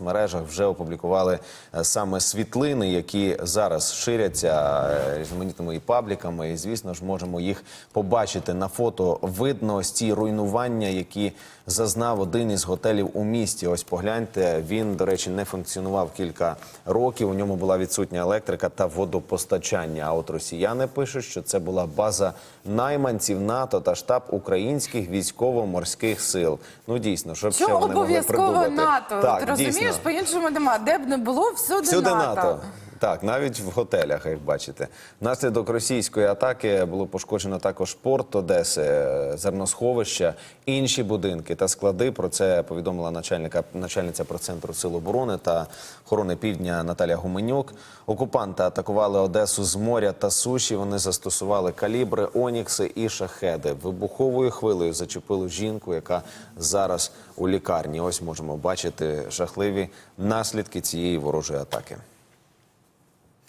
соцмережах вже опублікували е, саме світлини, які зараз ширяться е, різноманітними і пабліками. І звісно ж можемо їх побачити на фото. Видно ось ці руйнування, які зазнав один із готелів у місті. Ось погляньте. Він, до речі, не функціонував кілька років. У ньому була відсутня електрика та водопостачання. А от росіяни пишуть, що це була база найманців НАТО та штаб українських військово-морських сил. Ну дійсно, щоб ще Що вони могли обов'язково придумати. НАТО? Так, Ти розумієш, по-іншому нема. Де б не було, всюди, Всюди НАТО. НАТО. Так, навіть в готелях, як бачите. Внаслідок російської атаки було пошкоджено також порт Одеси, зерносховища, інші будинки та склади. Про це повідомила начальника начальниця процентру сил оборони та охорони півдня Наталя Гуменюк. Окупанти атакували Одесу з моря та суші. Вони застосували калібри, онікси і шахеди. Вибуховою хвилею зачепили жінку, яка зараз у лікарні. Ось можемо бачити жахливі наслідки цієї ворожої атаки.